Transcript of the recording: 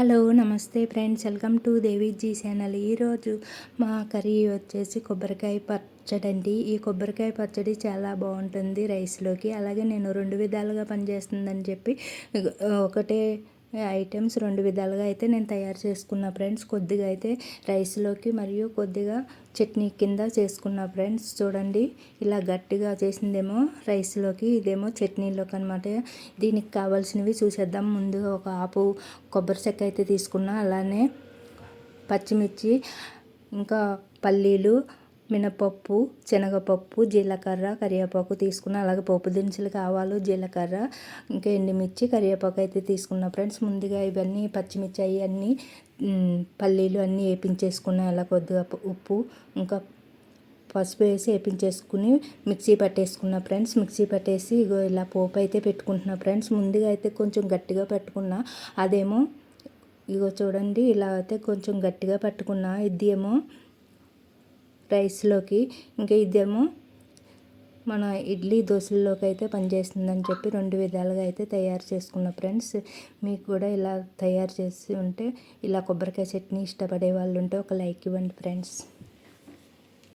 Hello నమస్తే friends. Welcome to Deviji channel. ఈరోజు మా కర్రీ వచ్చేసి కొబ్బరికాయ పచ్చడి అండి. ఈ కొబ్బరికాయ పచ్చడి చాలా బాగుంటుంది రైస్లోకి. అలాగే నేను రెండు విధాలుగా పనిచేస్తుందని చెప్పి ఒకటే ఐటమ్స్ రెండు విధాలుగా అయితే నేను తయారు చేసుకున్న ఫ్రెండ్స్ కొద్దిగా అయితే రైస్లోకి మరియు కొద్దిగా చట్నీ కింద చేసుకున్న ఫ్రెండ్స్. చూడండి ఇలా గట్టిగా చేసిందేమో రైస్లోకి ఇదేమో చట్నీలోకి అనమాట దీనికి కావాల్సినవి చూసేద్దాం. ముందుగా ఒక ఆపు కొబ్బరి చెక్క అయితే తీసుకున్నా. అలానే పచ్చిమిర్చి ఇంకా పల్లీలు మినపప్పు శనగపప్పు జీలకర్ర కరివేపాకు తీసుకున్న అలాగే పప్పు దినుసులు కావాలి జీలకర్ర ఇంకా ఎండుమిర్చి కరివేపాకు అయితే తీసుకున్న. ఫ్రెండ్స్ ముందుగా ఇవన్నీ పచ్చిమిర్చి అవన్నీ పల్లీలు అన్నీ వేపించేసుకున్న అలా కొద్దిగా ఉప్పు ఇంకా పసుపు వేసి వేపించేసుకుని మిక్సీ పట్టేసుకున్న. ఫ్రెండ్స్ మిక్సీ పట్టేసి ఇగో ఇలా పోపు అయితే పెట్టుకుంటున్నా. ఫ్రెండ్స్ ముందుగా అయితే కొంచెం గట్టిగా పెట్టుకున్నా. అదేమో ఇగో చూడండి ఇలా అయితే కొంచెం గట్టిగా పట్టుకున్న. ఇది ఏమో రైస్లోకి ఇంకా ఇదేమో మన ఇడ్లీ దోశల్లోకి అయితే పనిచేస్తుందని చెప్పి రెండు విధాలుగా అయితే తయారు చేసుకున్న ఫ్రెండ్స్. మీకు కూడా ఇలా తయారు చేసి ఉంటే ఇలా కొబ్బరికాయ చట్నీ ఇష్టపడే వాళ్ళు ఉంటే ఒక లైక్ ఇవ్వండి ఫ్రెండ్స్.